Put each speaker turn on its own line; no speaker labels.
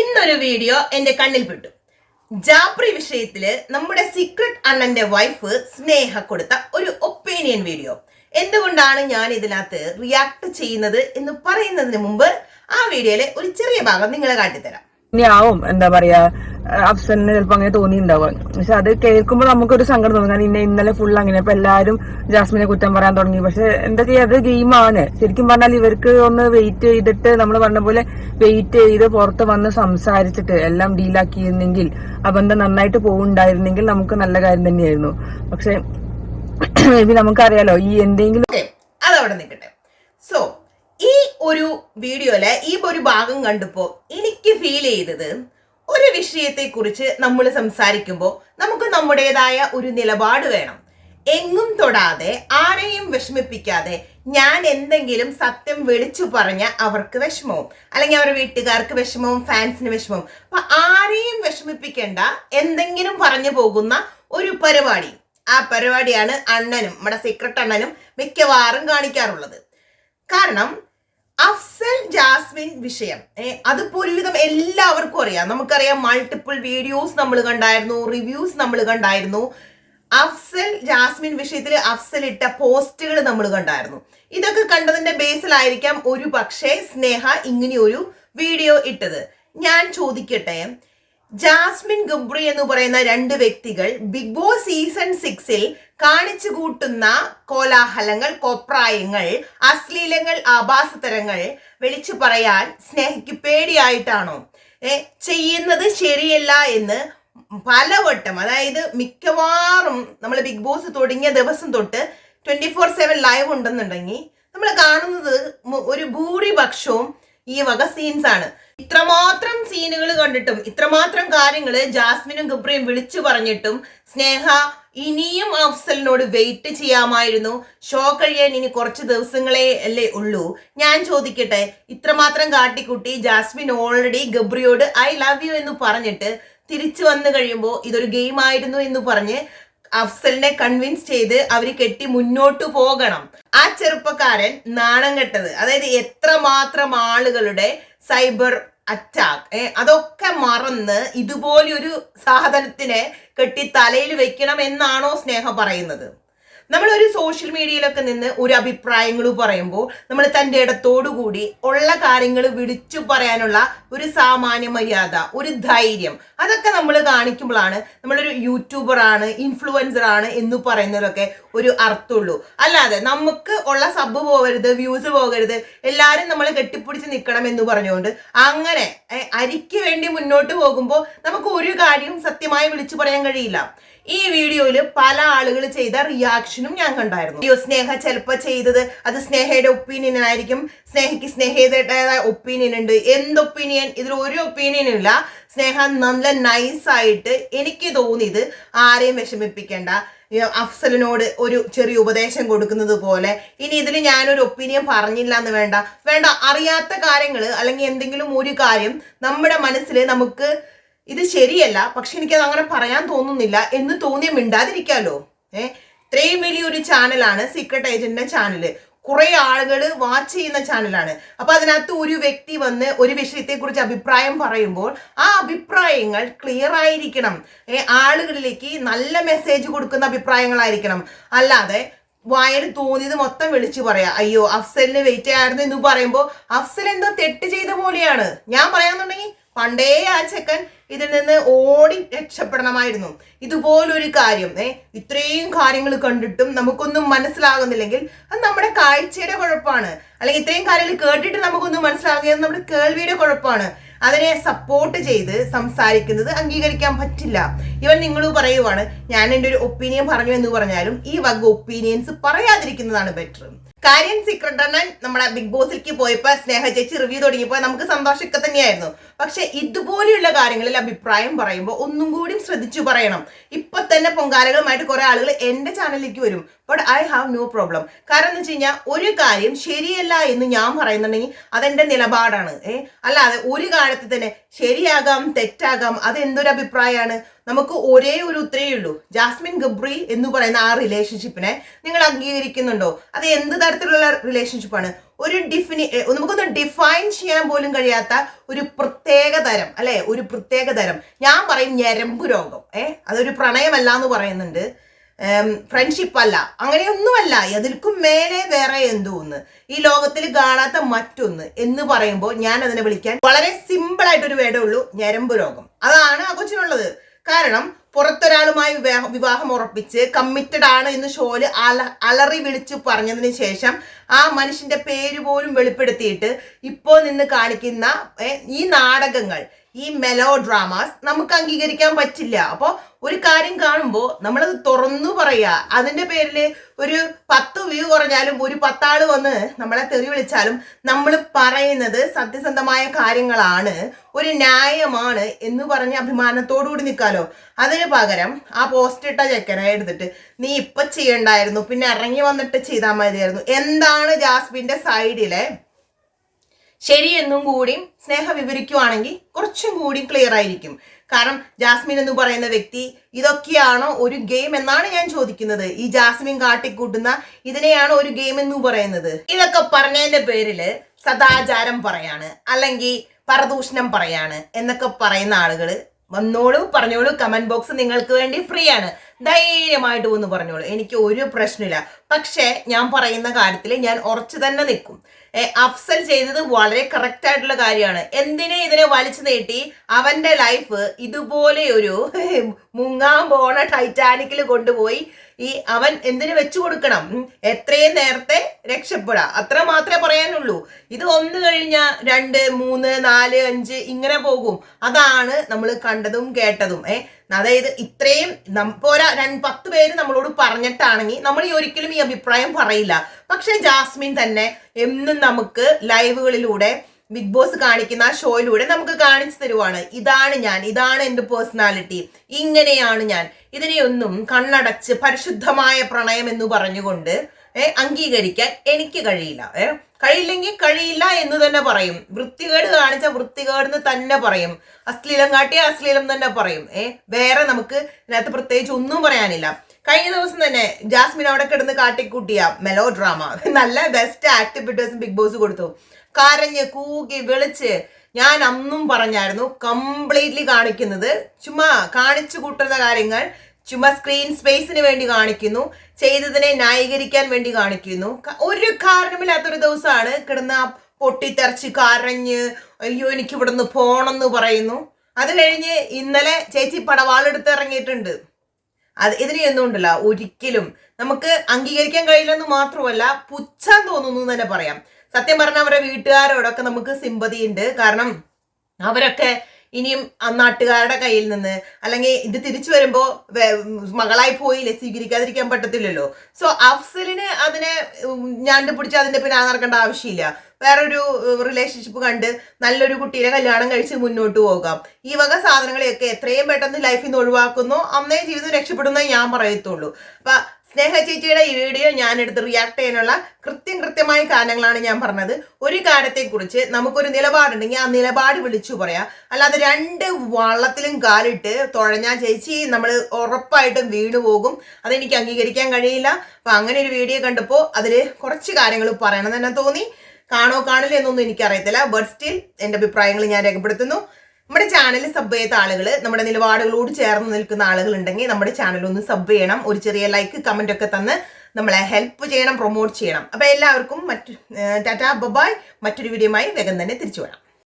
ഇന്നൊരു വീഡിയോ എന്റെ കണ്ണിൽ പെട്ടു. ജാപ്രി വിഷയത്തിൽ നമ്മുടെ സീക്രട്ട് അണ്ണന്റെ വൈഫ് സ്നേഹ കൊടുത്ത ഒരു ഒപ്പീനിയൻ വീഡിയോ എന്തുകൊണ്ടാണ് ഞാൻ ഇതിനകത്ത് റിയാക്ട് ചെയ്യുന്നത് എന്ന് പറയുന്നതിന് മുമ്പ് ആ വീഡിയോയിലെ ഒരു ചെറിയ ഭാഗം നിങ്ങളെ കാട്ടിത്തരാം.
ഇനി ആവും എന്താ പറയാ അഫ്സലിന് ചിലപ്പോ അങ്ങനെ തോന്നിയിട്ടുണ്ടാവും പക്ഷെ അത് കേൾക്കുമ്പോൾ നമുക്കൊരു സങ്കടം തോന്നും. കാരണം ഇന്ന ഇന്നലെ ഫുൾ അങ്ങനെ. അപ്പൊ എല്ലാരും ജാസ്മിനെ കുറ്റം പറയാൻ തുടങ്ങി. പക്ഷെ എന്താ ചെയ്യാ അത് ഗെയിമാണ് ശരിക്കും പറഞ്ഞാൽ ഇവർക്ക് ഒന്ന് വെയിറ്റ് ചെയ്തിട്ട് നമ്മൾ പറഞ്ഞ പോലെ വെയിറ്റ് ചെയ്ത് പുറത്ത് വന്ന് സംസാരിച്ചിട്ട് എല്ലാം ഡീലാക്കിയിരുന്നെങ്കിൽ ആ ബന്ധം നന്നായിട്ട് പോകുന്നുണ്ടായിരുന്നെങ്കിൽ നമുക്ക് നല്ല കാര്യം തന്നെയായിരുന്നു. പക്ഷെ ബി നമുക്കറിയാലോ ഈ എന്തെങ്കിലും
അതവിടെ നിൽക്കട്ടെ. സോ ഈ ഒരു വീഡിയോയിലെ ഈ ഒരു ഭാഗം കണ്ടപ്പോൾ എനിക്ക് ഫീൽ ചെയ്തത് ഒരു വിഷയത്തെ കുറിച്ച് നമ്മൾ സംസാരിക്കുമ്പോൾ നമുക്ക് നമ്മുടേതായ ഒരു നിലപാട് വേണം. എങ്ങും തൊടാതെ ആരെയും വിഷമിപ്പിക്കാതെ ഞാൻ എന്തെങ്കിലും സത്യം വിളിച്ചു പറഞ്ഞ അവർക്ക് വിഷമവും അല്ലെങ്കിൽ അവരുടെ വീട്ടുകാർക്ക് വിഷമവും ഫാൻസിന് വിഷമവും അപ്പൊ ആരെയും വിഷമിപ്പിക്കേണ്ട എന്തെങ്കിലും പറഞ്ഞു പോകുന്ന ഒരു പരിപാടി. ആ പരിപാടിയാണ് അണ്ണനും നമ്മുടെ സീക്രട്ട് അണ്ണനും മിക്കവാറും കാണിക്കാറുള്ളത്. കാരണം അഫ്സൽ ജാസ്മിൻ വിഷയം. അതിപ്പോ ഒരുവിധം എല്ലാവർക്കും അറിയാം. നമുക്കറിയാം മൾട്ടിപ്പിൾ വീഡിയോസ് നമ്മൾ കണ്ടായിരുന്നു റിവ്യൂസ് നമ്മൾ കണ്ടായിരുന്നു. അഫ്സൽ ജാസ്മിൻ വിഷയത്തിൽ അഫ്സൽ ഇട്ട പോസ്റ്റുകൾ നമ്മൾ കണ്ടായിരുന്നു. ഇതൊക്കെ കണ്ടതിന്റെ ബേസിലായിരിക്കാം ഒരു പക്ഷേ സ്നേഹ ഇങ്ങനെ ഒരു വീഡിയോ ഇട്ടത്. ഞാൻ ചോദിക്കട്ടെ ജാസ്മിൻ ഗബ്രി എന്ന് പറയുന്ന രണ്ട് വ്യക്തികൾ ബിഗ് ബോസ് സീസൺ സിക്സിൽ കാണിച്ചു കൂട്ടുന്ന കോലാഹലങ്ങൾ കോപ്രായങ്ങൾ അശ്ലീലങ്ങൾ ആഭാസതരങ്ങൾ വിളിച്ചു പറയാൻ സ്നേഹയ്ക്ക് പേടിയായിട്ടാണോ? ഏ ചെയ്യുന്നത് ശരിയല്ല എന്ന് പലവട്ടം അതായത് മിക്കവാറും നമ്മൾ ബിഗ് ബോസ് തുടങ്ങിയ ദിവസം തൊട്ട് ട്വന്റി ഫോർ സെവൻ ലൈവ് ഉണ്ടെന്നുണ്ടെങ്കിൽ നമ്മൾ കാണുന്നത് ഒരു ഭൂരിപക്ഷവും ഈ വക സീൻസ് ആണ്. ഇത്രമാത്രം സീനുകൾ കണ്ടിട്ടും ഇത്രമാത്രം കാര്യങ്ങൾ ജാസ്മിനും ഗബ്രിയും വിളിച്ചു പറഞ്ഞിട്ടും സ്നേഹ ഇനിയും അഫ്സലിനോട് വെയിറ്റ് ചെയ്യാമായിരുന്നു. ഷോ കഴിയാൻ ഇനി കുറച്ച് ദിവസങ്ങളെ അല്ലേ ഉള്ളൂ. ഞാൻ ചോദിക്കട്ടെ ഇത്രമാത്രം കാട്ടിക്കുട്ടി ജാസ്മിൻ ഓൾറെഡി ഗബ്രിയോട് ഐ ലവ് യു എന്ന് പറഞ്ഞിട്ട് തിരിച്ചു വന്നു കഴിയുമ്പോൾ ഇതൊരു ഗെയിം ആയിരുന്നു എന്ന് പറഞ്ഞ് അഫ്സലിനെ കൺവിൻസ് ചെയ്ത് അവർ കെട്ടി മുന്നോട്ട് പോകണം. ആ ചെറുപ്പക്കാരൻ നാണം കെട്ടത് അതായത് എത്രമാത്രം ആളുകളുടെ സൈബർ അറ്റാക്ക്. ഏ അതൊക്കെ മറന്ന് ഇതുപോലൊരു സാധനത്തിനെ കെട്ടി തലയിൽ വെക്കണം എന്നാണോ സ്നേഹം പറയുന്നത്? നമ്മൾ ഒരു സോഷ്യൽ മീഡിയയിലൊക്കെ നിന്ന് ഒരു അഭിപ്രായങ്ങൾ പറയുമ്പോൾ നമ്മൾ തന്റെ ഇടത്തോടുകൂടി ഉള്ള കാര്യങ്ങൾ വിളിച്ചു പറയാനുള്ള ഒരു സാമാന്യ മര്യാദ ഒരു ധൈര്യം. അതൊക്കെ നമ്മൾ കാണിക്കുമ്പോഴാണ് നമ്മളൊരു യൂട്യൂബറാണ് ഇൻഫ്ലുവൻസറാണ് എന്ന് പറയുന്നതൊക്കെ ഒരു അർത്ഥമുള്ളൂ അല്ലാതെ നമുക്ക് ഉള്ള സബ് പോകരുത് വ്യൂസ് പോകരുത് എല്ലാവരും നമ്മൾ കെട്ടിപ്പിടിച്ച് നിൽക്കണം എന്ന് പറഞ്ഞുകൊണ്ട് അങ്ങനെ അരിക്ക് വേണ്ടി മുന്നോട്ട് പോകുമ്പോൾ നമുക്ക് ഒരു കാര്യവും സത്യമായി വിളിച്ചു പറയാൻ കഴിയില്ല. ഈ വീഡിയോയിൽ പല ആളുകൾ ചെയ്ത റിയാക്ഷനും ഞാൻ കണ്ടായിരുന്നു. അയ്യോ സ്നേഹ ചിലപ്പോൾ ചെയ്തത് അത് സ്നേഹയുടെ ഒപ്പീനിയൻ ആയിരിക്കും. സ്നേഹയ്ക്ക് സ്നേഹയുടേതായ ഒപ്പീനിയൻ ഉണ്ട്. എന്ത് ഒപ്പീനിയൻ ഇതിൽ ഒരു ഒപ്പീനിയൻ ഇല്ല. സ്നേഹ നല്ല നൈസായിട്ട് എനിക്ക് തോന്നിയത് ആരെയും വിഷമിപ്പിക്കേണ്ട. അഫ്സലിനോട് ഒരു ചെറിയ ഉപദേശം കൊടുക്കുന്നത് പോലെ. ഇനി ഇതിൽ ഞാനൊരു ഒപ്പീനിയൻ പറഞ്ഞില്ല എന്ന് വേണ്ട. വേണ്ട അറിയാത്ത കാര്യങ്ങൾ അല്ലെങ്കിൽ എന്തെങ്കിലും ഒരു കാര്യം നമ്മുടെ മനസ്സിൽ നമുക്ക് ഇത് ശരിയല്ല പക്ഷെ എനിക്കത് അങ്ങനെ പറയാൻ തോന്നുന്നില്ല എന്ന് തോന്നിയ മിണ്ടാതിരിക്കാലോ? ഏഹ് ഇത്രയും വലിയൊരു ചാനലാണ് സീക്രട്ട് ഏജന്റിന്റെ ചാനൽ കുറെ ആളുകൾ വാച്ച് ചെയ്യുന്ന ചാനലാണ് അപ്പൊ അതിനകത്ത് ഒരു വ്യക്തി വന്ന് ഒരു വിഷയത്തെക്കുറിച്ച് അഭിപ്രായം പറയുമ്പോൾ ആ അഭിപ്രായങ്ങൾ ക്ലിയർ ആയിരിക്കണം. ആളുകളിലേക്ക് നല്ല മെസ്സേജ് കൊടുക്കുന്ന അഭിപ്രായങ്ങളായിരിക്കണം. അല്ലാതെ വായന തോന്നിയത് മൊത്തം വിളിച്ചു പറയാ അയ്യോ അഫ്സലിന് വെയിറ്റ് ആയിരുന്നു എന്ന് പറയുമ്പോൾ അഫ്സൽ എന്തോ തെറ്റ് ചെയ്ത പോലെയാണ്. ഞാൻ പറയാന്നുണ്ടെങ്കിൽ പണ്ടേ ആ ചെക്കൻ ഇതിൽ നിന്ന് ഓടി രക്ഷപ്പെടണമായിരുന്നു. ഇതുപോലൊരു കാര്യം ഏ ഇത്രയും കാര്യങ്ങൾ കണ്ടിട്ടും നമുക്കൊന്നും മനസ്സിലാകുന്നില്ലെങ്കിൽ അത് നമ്മുടെ കാഴ്ചയുടെ കുഴപ്പമാണ്. അല്ലെങ്കിൽ ഇത്രയും കാര്യങ്ങൾ കേട്ടിട്ട് നമുക്കൊന്നും മനസ്സിലാകുന്നത് നമ്മുടെ കേൾവിയുടെ കുഴപ്പമാണ്. അതിനെ സപ്പോർട്ട് ചെയ്ത് സംസാരിക്കുന്നത് അംഗീകരിക്കാൻ പറ്റില്ല. ഇവൻ നിങ്ങൾ പറയുവാണ് ഞാൻ എന്റെ ഒരു ഒപ്പീനിയൻ പറഞ്ഞു എന്ന് പറഞ്ഞാലും ഈ വക ഒപ്പീനിയൻസ് പറയാതിരിക്കുന്നതാണ് ബെറ്റർ കാര്യം സീക്രട്ട് നമ്മളെ നമ്മുടെ ബിഗ് ബോസിലേക്ക് പോയപ്പോ സ്നേഹ ചേച്ചി റിവ്യൂ തുടങ്ങിയപ്പോൾ നമുക്ക് സന്തോഷമൊക്കെ തന്നെയായിരുന്നു. പക്ഷെ ഇതുപോലെയുള്ള കാര്യങ്ങളിൽ അഭിപ്രായം പറയുമ്പോൾ ഒന്നും കൂടി ശ്രദ്ധിച്ചു പറയണം. ഇപ്പൊ തന്നെ പൊങ്കാലകളുമായിട്ട് കുറെ ആളുകൾ എന്റെ ചാനലിലേക്ക് വരും. But I have no problem കാരണം എന്ന് വെച്ച് കഴിഞ്ഞാൽ ഒരു കാര്യം ശരിയല്ല എന്ന് ഞാൻ പറയുന്നുണ്ടെങ്കിൽ അതെന്റെ നിലപാടാണ്. ഏ അല്ലാതെ ഒരു കാലത്ത് തന്നെ ശരിയാകാം തെറ്റാകാം അത് എന്തൊരു അഭിപ്രായമാണ്? നമുക്ക് ഒരേ ഒരു ഉത്തരേ ഉള്ളൂ. ജാസ്മിൻ ഗബ്രി എന്ന് പറയുന്ന ആ റിലേഷൻഷിപ്പിനെ നിങ്ങൾ അംഗീകരിക്കുന്നുണ്ടോ? അത് എന്ത് തരത്തിലുള്ള റിലേഷൻഷിപ്പാണ് ഒരു ഡിഫിനി നമുക്കൊന്ന് ഡിഫൈൻ ചെയ്യാൻ പോലും കഴിയാത്ത ഒരു പ്രത്യേക തരം അല്ലെ? ഒരു പ്രത്യേക തരം. ഞാൻ പറയും ഞരമ്പ് രോഗം. ഏ അതൊരു പ്രണയമല്ല എന്ന് പറയുന്നുണ്ട്. ഫ്രണ്ട്ഷിപ്പ് അല്ല. അങ്ങനെയൊന്നുമല്ല. അതിൽക്കും മേലെ വേറെ എന്തോ ഒന്ന് ഈ ലോകത്തിൽ കാണാത്ത മറ്റൊന്ന് എന്ന് പറയുമ്പോൾ ഞാൻ അതിനെ വിളിക്കാൻ വളരെ സിമ്പിൾ ആയിട്ടൊരു വേടേ ഉള്ളൂ ഞരമ്പ് രോഗം. അതാണ് ആ കൊച്ചിനുള്ളത്. കാരണം പുറത്തൊരാളുമായി വിവാഹ- വിവാഹം ഉറപ്പിച്ച് കമ്മിറ്റഡ് ആണ് എന്ന് ഷോൽ അല അലറി വിളിച്ചു പറഞ്ഞതിന് ശേഷം ആ മനുഷ്യന്റെ പേര് പോലും വെളിപ്പെടുത്തിയിട്ട് ഇപ്പോൾ നിന്ന് കാണിക്കുന്ന ഈ നാടകങ്ങൾ ഈ മെലോ ഡ്രാമാസ് നമുക്ക് അംഗീകരിക്കാൻ പറ്റില്ല. അപ്പോൾ ഒരു കാര്യം കാണുമ്പോൾ നമ്മളത് തുറന്നു പറയുക അതിന്റെ പേരിൽ ഒരു പത്ത് വ്യൂ കുറഞ്ഞാലും ഒരു പത്താൾ വന്ന് നമ്മളെ തെറി വിളിച്ചാലും നമ്മൾ പറയുന്നത് സത്യസന്ധമായ കാര്യങ്ങളാണ്. ഒരു ന്യായമാണ് എന്ന് പറഞ്ഞ് അഭിമാനത്തോടു കൂടി നിൽക്കാലോ അതിന് പകരം ആ പോസ്റ്റ് ഇട്ട ചെക്കനെ എടുത്തിട്ട് നീ ഇപ്പം ചെയ്യണ്ടായിരുന്നു. പിന്നെ ഇറങ്ങി വന്നിട്ട് ചെയ്താൽ മതിയായിരുന്നു. എന്താണ് ജാസ്മിന്റെ സൈഡിലെ ശരിയെന്നും കൂടിയും സ്നേഹം വിവരിക്കുവാണെങ്കിൽ കുറച്ചും കൂടി ക്ലിയർ ആയിരിക്കും. കാരണം ജാസ്മിൻ എന്ന് പറയുന്ന വ്യക്തി ഇതൊക്കെയാണോ ഒരു ഗെയിം എന്നാണ് ഞാൻ ചോദിക്കുന്നത്. ഈ ജാസ്മിൻ കാട്ടിക്കൂട്ടുന്ന ഇതിനെയാണോ ഒരു ഗെയിം എന്ന് പറയുന്നത്? ഇതൊക്കെ പറഞ്ഞതിന്റെ പേരിൽ സദാചാരം പറയാണ്. അല്ലെങ്കിൽ പരദൂഷണം പറയാണ്. എന്നൊക്കെ പറയുന്ന ആളുകൾ വന്നോളൂ പറഞ്ഞോളൂ കമന്റ് ബോക്സ് നിങ്ങൾക്ക് വേണ്ടി ഫ്രീ ആണ്. ധൈര്യമായിട്ട് വന്ന് പറഞ്ഞോളൂ. എനിക്ക് ഒരു പ്രശ്നമില്ല. പക്ഷേ ഞാൻ പറയുന്ന കാര്യത്തിൽ ഞാൻ ഉറച്ചു തന്നെ നിൽക്കും. അഫ്സൽ ചെയ്തത് വളരെ കറക്റ്റ് ആയിട്ടുള്ള കാര്യമാണ്. എന്തിനെ ഇതിനെ വലിച്ചു നീട്ടി? അവന്റെ ലൈഫ് ഇതുപോലെ ഒരു മുങ്ങാൻ പോണ ടൈറ്റാനിക്കിൽ കൊണ്ടുപോയി. ഈ അവൻ എന്തിനു വെച്ചു കൊടുക്കണം? എത്രയും നേരത്തെ രക്ഷപ്പെടാം. അത്ര മാത്രമേ പറയാനുള്ളൂ. ഇത് ഒന്ന് കഴിഞ്ഞ രണ്ട് മൂന്ന് നാല് അഞ്ച് ഇങ്ങനെ പോകും. അതാണ് നമ്മൾ കണ്ടതും കേട്ടതും. ഏഹ് അതായത് ഇത്രയും രണ്ട് പത്ത് പേര് നമ്മളോട് പറഞ്ഞിട്ടാണെങ്കിൽ നമ്മൾ ഈ ഒരിക്കലും ഈ അഭിപ്രായം പറയില്ല. പക്ഷെ ജാസ്മിൻ തന്നെ എന്നും നമുക്ക് ലൈവുകളിലൂടെ ബിഗ് ബോസ് കാണിക്കുന്ന ആ ഷോയിലൂടെ നമുക്ക് കാണിച്ചു തരുവാണ്. ഇതാണ് ഞാൻ ഇതാണ് എന്റെ പേഴ്സണാലിറ്റി ഇങ്ങനെയാണ് ഞാൻ. ഇതിനെയൊന്നും കണ്ണടച്ച് പരിശുദ്ധമായ പ്രണയം എന്ന് പറഞ്ഞുകൊണ്ട് അംഗീകരിക്കാൻ എനിക്ക് കഴിയില്ല. ഏ കഴിയില്ലെങ്കിൽ കഴിയില്ല എന്ന് തന്നെ പറയും. വൃത്തികേട് കാണിച്ച വൃത്തികേടെന്ന് തന്നെ പറയും. അശ്ലീലം കാട്ടിയ അശ്ലീലം തന്നെ പറയും. ഏ വേറെ നമുക്ക് ഇതിനകത്ത് പ്രത്യേകിച്ച് ഒന്നും പറയാനില്ല. കഴിഞ്ഞ ദിവസം തന്നെ ജാസ്മിൻ അവിടെ കിടന്ന് കാട്ടിക്കൂട്ടിയ മെലോ ഡ്രാമ നല്ല ബെസ്റ്റ് ആക്ടിവിറ്റീസ് ബിഗ് ബോസ് കൊടുത്തു. കരഞ്ഞ് കൂകി വിളിച്ച് ഞാൻ അന്നും പറഞ്ഞായിരുന്നു കംപ്ലീറ്റ്ലി കാണിക്കുന്നത്. ചുമ്മാ കാണിച്ചു കൂട്ടുന്ന കാര്യങ്ങൾ ചുമ്മാ സ്ക്രീൻ സ്പേസിന് വേണ്ടി കാണിക്കുന്നു. ചെയ്തതിനെ ന്യായീകരിക്കാൻ വേണ്ടി കാണിക്കുന്നു. ഒരു കാരണമില്ലാത്തൊരു ദിവസമാണ് കിടന്ന പൊട്ടിത്തെറിച്ച് കരഞ്ഞ് അയ്യോ എനിക്ക് ഇവിടെ നിന്ന് പോണെന്ന് പറയുന്നു. അത് കഴിഞ്ഞ് ഇന്നലെ ചേച്ചി പടവാളെടുത്ത് ഇറങ്ങിയിട്ടുണ്ട്. അത് ഇതിനെയൊന്നും ഉണ്ടല്ല ഒരിക്കലും നമുക്ക് അംഗീകരിക്കാൻ കഴിയില്ലെന്ന് മാത്രമല്ല പുച്ഛം തോന്നുന്നു എന്ന് തന്നെ പറയാം. സത്യം പറഞ്ഞാൽ അവരുടെ വീട്ടുകാരോടൊക്കെ നമുക്ക് സിമ്പതി ഉണ്ട്. കാരണം അവരൊക്കെ ഇനിയും നാട്ടുകാരുടെ കയ്യിൽ നിന്ന് അല്ലെങ്കിൽ ഇത് തിരിച്ചു വരുമ്പോ മകളായി പോയില്ലേ? സ്വീകരിക്കാതിരിക്കാൻ പറ്റത്തില്ലല്ലോ. സോ അഫ്സലിന് അതിനെ ഞാണ്ട് പിടിച്ച് അതിന്റെ പിന്നെ നടക്കേണ്ട ആവശ്യമില്ല. വേറൊരു റിലേഷൻഷിപ്പ് കണ്ട് നല്ലൊരു കുട്ടിയുടെ കല്യാണം കഴിച്ച് മുന്നോട്ട് പോകാം. ഈ വക സാധനങ്ങളെയൊക്കെ എത്രയും പെട്ടെന്ന് ലൈഫിൽ നിന്ന് ഒഴിവാക്കുന്നു. അന്നേ ജീവിതം രക്ഷപ്പെടുന്നേ ഞാൻ പറയത്തുള്ളൂ. അപ്പൊ സ്നേഹ ചേച്ചിയുടെ ഈ വീഡിയോ ഞാൻ എടുത്ത് റിയാക്ട് ചെയ്യാനുള്ള കൃത്യം കൃത്യമായ കാരണങ്ങളാണ് ഞാൻ പറഞ്ഞത്. ഒരു കാര്യത്തെക്കുറിച്ച് നമുക്കൊരു നിലപാടുണ്ടെങ്കിൽ ആ നിലപാട് വിളിച്ചു പറയാം. അല്ലാതെ രണ്ട് വള്ളത്തിലും കാലിട്ട് തുഴഞ്ഞാൽ ചേച്ചി നമ്മൾ ഉറപ്പായിട്ടും വീണു പോകും. അതെനിക്ക് അംഗീകരിക്കാൻ കഴിയില്ല. അപ്പൊ അങ്ങനെ ഒരു വീഡിയോ കണ്ടപ്പോൾ അതിൽ കുറച്ച് കാര്യങ്ങൾ പറയണം തന്നെ തോന്നി. കാണോ കാണില്ല എന്നൊന്നും എനിക്കറിയത്തില്ല. ബട്ട് സ്റ്റിൽ എന്റെ അഭിപ്രായങ്ങൾ ഞാൻ രേഖപ്പെടുത്തുന്നു. നമ്മുടെ ചാനൽ സബ് ചെയ്ത ആളുകൾ നമ്മുടെ നിലപാടുകളോട് ചേർന്ന് നിൽക്കുന്ന ആളുകൾ ഉണ്ടെങ്കിൽ നമ്മുടെ ചാനൽ ഒന്ന് സബ് ചെയ്യണം. ഒരു ചെറിയ ലൈക്ക് കമന്റ് ഒക്കെ തന്ന് നമ്മളെ ഹെൽപ്പ് ചെയ്യണം പ്രൊമോട്ട് ചെയ്യണം. അപ്പോൾ എല്ലാവർക്കും മറ്റു ടാറ്റ ബബായ്. മറ്റൊരു വീഡിയോയുമായി വേഗം തന്നെ തിരിച്ചു വരാം.